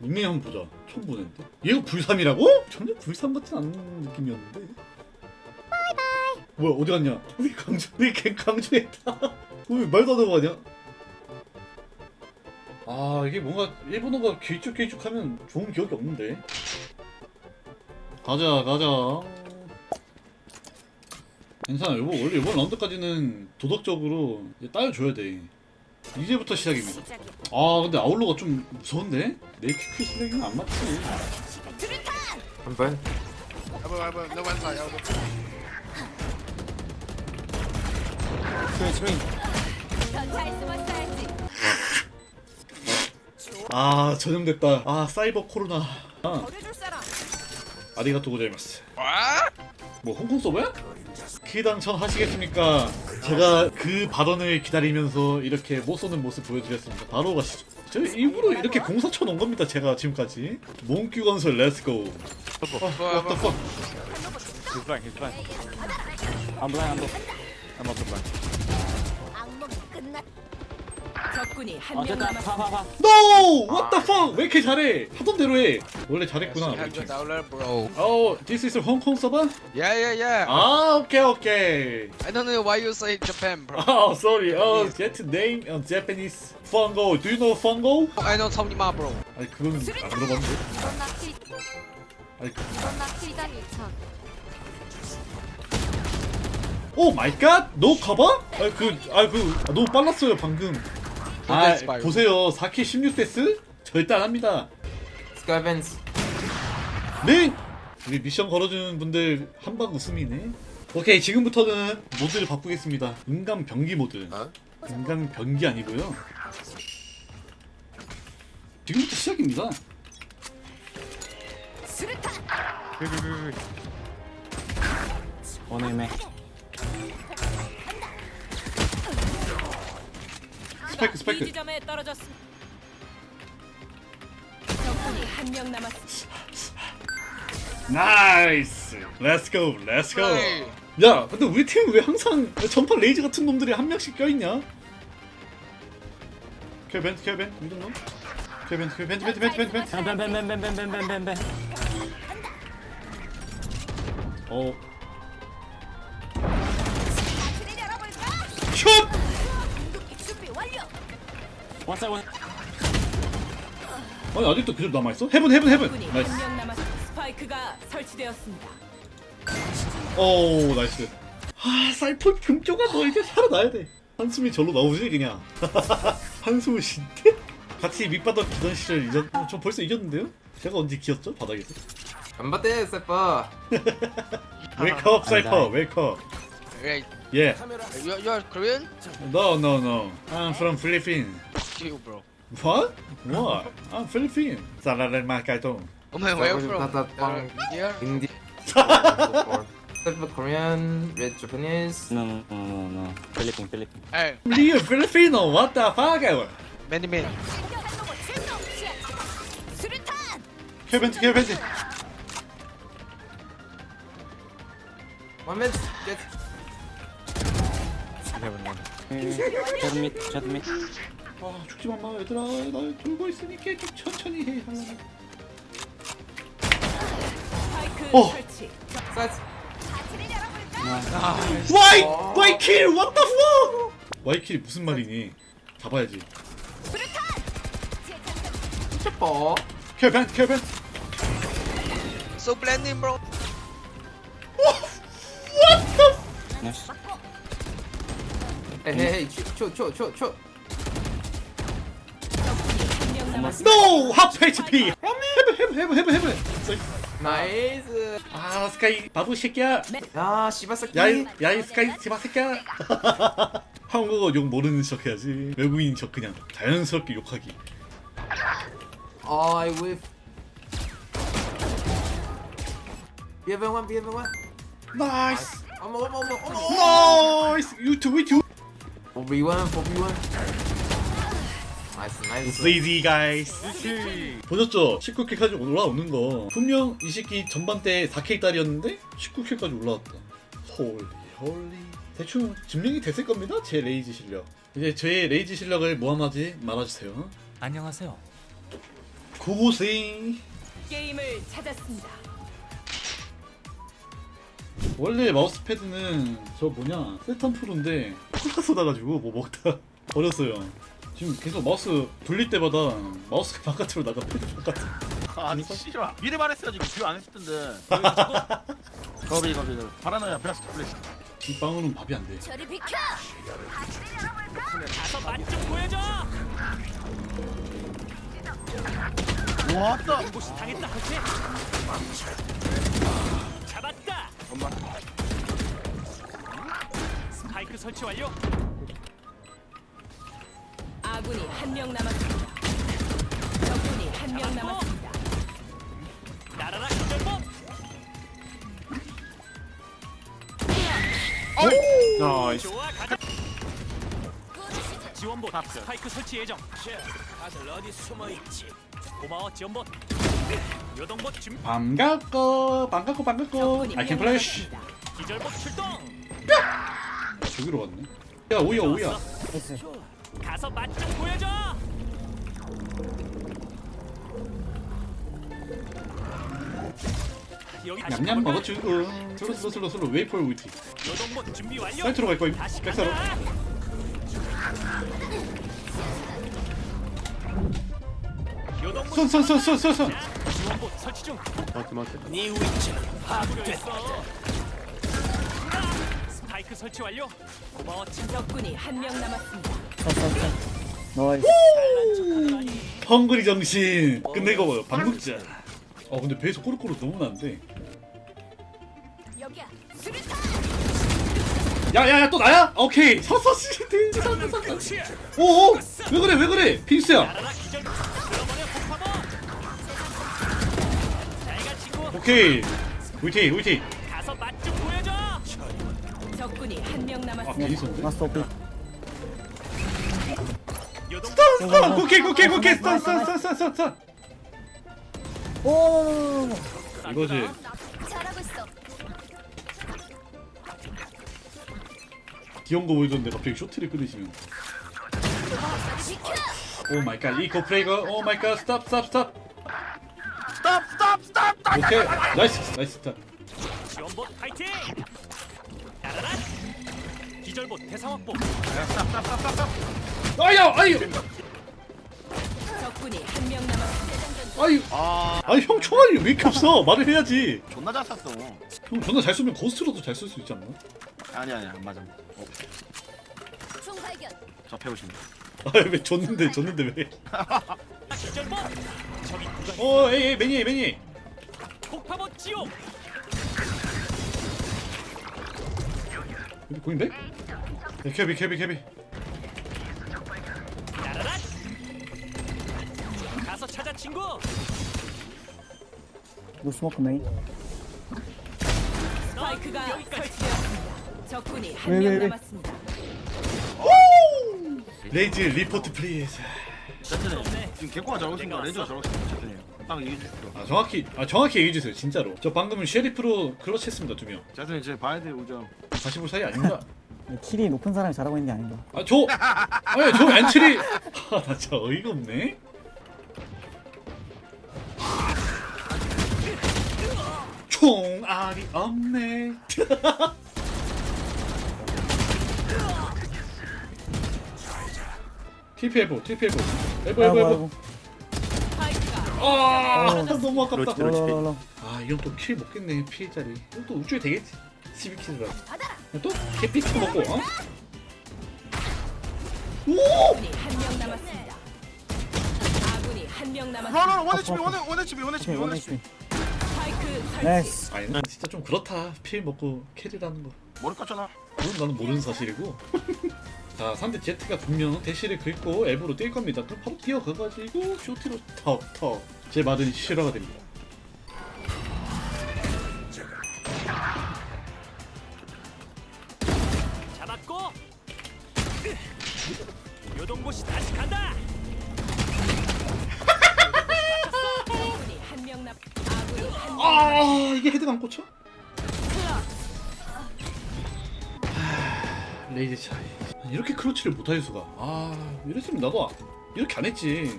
닉네임 한번 보자. 처음 보는데. 얘가 불삼이라고? 전혀 불삼 같진 않은 느낌이었는데. 바이바이. 뭐야 어디 갔냐? 우리 강주 우리 갱 강주했다. 왜 말도 안 하고 가냐? 아 이게 뭔가 일본어가 길쭉길쭉하면 좋은 기억이 없는데. 가자 가자. 괜찮아 이번 원래 이번 라운드까지는 도덕적으로 이제 따여줘야 돼. 이제부터 시작입니다. 아 근데 아울러가 좀 무서운데? 내 키크 실력이는 안 맞지 한번. 스윙 스윙 잘 숨었어야지. 아 전염됐다 아 사이버 코로나 아. 아리가토 고자이마스? 뭐 홍콩 서버야? 키당천 하시겠습니까? 제가 그 발언을 기다리면서 이렇게 못 쏘는 모습 보여드렸습니다. 바로 가시죠 저 일부러 이렇게 공사 쳐놓은 겁니다 제가 지금까지. 몽규 건설 렛츠고 아, what the fuck? He's blind he's blind I'm blind I'm blind I'm also blind 악몽이 끝났. 적군이 한 명 어쨌든 남았습니다. 파파파 No! What the fuck! 왜 이렇게 잘해? 하던 대로 해 원래 잘했구나 300 dollar, bro. 어, this is 홍콩 서버? Yeah, yeah, yeah. 아, 오케이, 오케이. I don't know why you say Japan, bro. Oh, sorry. Oh, jet name on Japanese. Fungo. Do you know Fungo? I know Tony Ma, bro. 아니 그건 안 들어봤는데. 이건 낚시, 아니 그... 이건 낚시단 1천. 오 마이 갓. 노 커버? 아니 그, 아 그, 아, 너무 빨랐어요 방금. 아. 보세요. 4K 16데스? 절대 안 합니다. 스카벤스 네. 우리 미션 걸어주는 분들 한방 웃음이네. 오케이 지금부터는 모드를 바꾸겠습니다. 인간 병기 모드. 어? 인간 병기 아니고요. 지금부터 시작입니다. 오늘매 스파이크 이 스파이크. 지점에 떨어졌습니다. 적군이 한 명 남았습니다. 나이스. 렛츠고 렛츠고. Hey. 야 근데 우리 팀은 왜 항상 전판 레이즈 같은 놈들이 한 명씩 껴있냐? 켈벤 켈벤 이런 놈? 켈벤 켈벤 벤트 벤트 벤트 벤트 뱀뱀뱀뱀뱀뱀뱀뱀 어 파티를 열어볼까? 슛! 원사 원 아니 아직도 그대로 남아있어? 헤븐 헤븐 헤븐 나이스 한명 남았습니다. 스파이크가 설치되었습니다. 오 나이스 아 사이퍼 금쪽아 너 이제 살아나야 돼 한숨이 절로 나오지 그냥 한숨을 쉰대? 같이 밑바닥 기던 시절 잊었.. 어, 저 벌써 잊었는데요? 제가 언제 기었죠? 바닥에서 간바떼 세파 웨이크업 사이퍼. 웨이크업 Wait, 예 you, you are Korean? No no no I'm from Philippines you, bro. What? What? I'm Philippine. Sana rin mga. Oh my where you from? Not that yeah. India. Korean, red Japanese. No, no, no, no. Philippine, Philippine. Hey. You Filipino? What the fuck? Many men. Kevin, Kevin. One minute. Get. Kevin, one. Chat me, chat me. 아 죽지 마마 얘들아. 나 돌고 있으니까 좀 천천히 해 하려면. 어! 사이즈. 와이! 와이킬! What 와이킬이 무슨 말이니? 잡아야지. 슈퍼 캐벤 캐벤 So blending bro. What 에헤이 초초초초. No! half HP! 헤븐 헤븐 헤븐 헤븐 헤븐 나이스. 아 스카이 바보 새끼야. 야 씨바새끼. 야이 야이 스카이 지마 새끼야. 한국어 욕 모르는 척 해야지. 외국인인 척 그냥. 자연스럽게 욕하기. I whiff 비에 병원 비에 병원 나이스 어머 어머 어머 어머 나이스 유튜브 유튜브 4v1 4v1 나이스 나이스 Lazy guys 보셨죠? 19킬까지 올라오는 거 분명 이 새끼 전반 때 4K 딸이었는데 19킬까지 올라왔다 홀리 홀리 대충 증명이 됐을 겁니다 제 레이지 실력 이제 제 레이지 실력을 모함하지 말아주세요 안녕하세요. 고생. 게임을 찾았습니다. 원래 마우스패드는 저 뭐냐 세턴 프로인데 콜라 쏟아가지고 뭐 먹다 버렸어요. 지금 계속 마우스 돌릴 때마다 마우스가 바깥으로 나가 패드 바깥. 아니 씨발 미리 말했어야지 뷰 안 했을 텐데 거기 거기 파라노야 베스트 플레이스 이 빵으로는 밥이 안 돼. 저리 비켜! 가서 맛좀 보여줘. 왔다 곳이 당했다. 그렇지? 잡았다. 엄마 스파이크 설치 완료. 한 명 남았습니다. 적군이 한 명 남았습니다. 날아라 기절복. 나이스. 좋아 가자. 지원봇 스파이크 설치 예정. 다들 어디 숨어 있지? 고마워 지원봇. 요동봇 준비. 반갑고 반갑고 반갑고. 적군이 flash. 남았습니다. 기절복 출동. 저기로 갔네. 야 오야 오야. 좋아. 가서 맛 좀 보여줘. 여기 다시 냠냠 가볼까? 먹어주고. 슬로 슬로 슬로 슬로 준비 완료. 사이트로 갈 거임. 다시 백사로. 간다. 요동봇 손손손손손. 지원봇 설치 중. 맞지 맞지. 네 위치는 파악됐어. 스파이크 설치 완료. 고마워 친 적군이 한 명 남았습니다. 헝그리 정신. 끝내고 방국자. 어 근데 배에서 꼬르꼬르 너무 나는데. 야야야 또 나야? 오케이 섰어 씨 돼지 섰어 섰어 오오 왜 그래 왜 그래 친구. 오케이 우이티 우이티 가서 맛 좀 보여줘. 적군이 한명아 남았습니다. 괜히 스턴 오 케이 오케이 오케이 스턴 스턴 스턴 스턴 스턴 스턴 이거지. 잘하고 있어. 귀여운 거 보여줬는데 갑자기 쇼트를 끊으시면 오 마이 갓 이코 프레이거. 오 마이 갓 스탑 스탑 스탑. 스탑 스탑 스탑. 스탑 오케이. 나이스 나이스 스탑. 지원봇 파이팅. 나라라. 기절봇 대상 확보. 아야 아유 적군이 한 명 남았습니다. 아유 아 아니 형 총알이 왜 이렇게 없어 말을 해야지 존나 잘 쐈어 형 존나 잘 쏘면 고스트로도 잘쏠수 있지 않나? 아니 아니 안 맞아 어, 총 발견. 저 배우시네 아왜 졌는데 졌는데 왜? 기절봇. 저기 누가 있어? 어 에이 에이 매니 매니 폭파봇 지옥. 여기 보인대? 야, 캐비 캐비 캐비 찾아 친구. 스파이크가 여기까지. 설치되었습니다. 적군이 한 왜, 명 왜, 왜? 남았습니다. 레이즈 리포트 플리즈 제트님 지금 개코가 저러고 있으니까 레이저가 저러고 딱 얘기해 아 정확히 아 정확히 얘기해 주세요 진짜로. 저 방금은 쉐리프로 클러치 했습니다 두명. 제트님 제 봐야 돼 우정. 다시 볼 사이 아닙니다 킬이 높은 사람이 잘하고 있는 게 아닌가. 아저 아니 저 엔트리. 아나 진짜 어이가 없네 총알이 없네 TP 해보 TP 해보 해보 해보 해보. 스파이크가 아 너무 아깝다 롤롤롤. 아 이건 또킬 먹겠네 피해자리 이건 또 우주에 되겠지 12킬이라 또 개피치 먹고 어? 오! 적군이 한명 남았습니다. 아군이 한 명 남았습니다. 너너 원해 집이 원해 원해 집이 원해 집이 오케이 원해 원해 집이 스파이크 설치. 나이스. 아니 난 진짜 좀 그렇다. 필 먹고 캐리라는 거. 머리 깠잖아. 그건 나는 모르는 사실이고. 자 상대 제트가 분명 대시를 긁고 앱으로 뛸 겁니다. 그럼 바로 뛰어가가지고 쇼티로 턱턱제 말은 실화가 됩니다. 잡았고. 요동봇이 다시 간다. 아 이게 헤드가 안 꽂혀? 레이드 차이 이렇게 크로치를 못할 수가 아 이랬으면 나도 이렇게 안 했지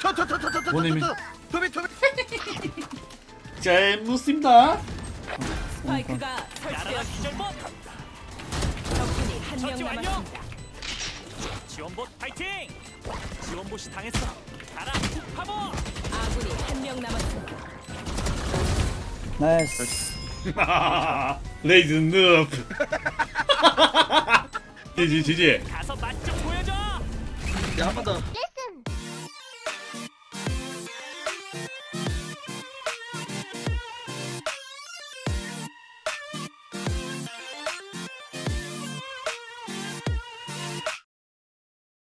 저저저저저저 원혜민. 잘 묻습니다. 스파이크가 날아라 설치되었습니다. 기절봇 적군이 한명 설치 완료. 남았습니다. 지원봇 파이팅 지원봇이 당했어 가라 파보 아군이 한 명 남았습니다. 나이스. 레이즈 누프. 지지 지지. 가서 맛 좀 보여줘 야 한 번 더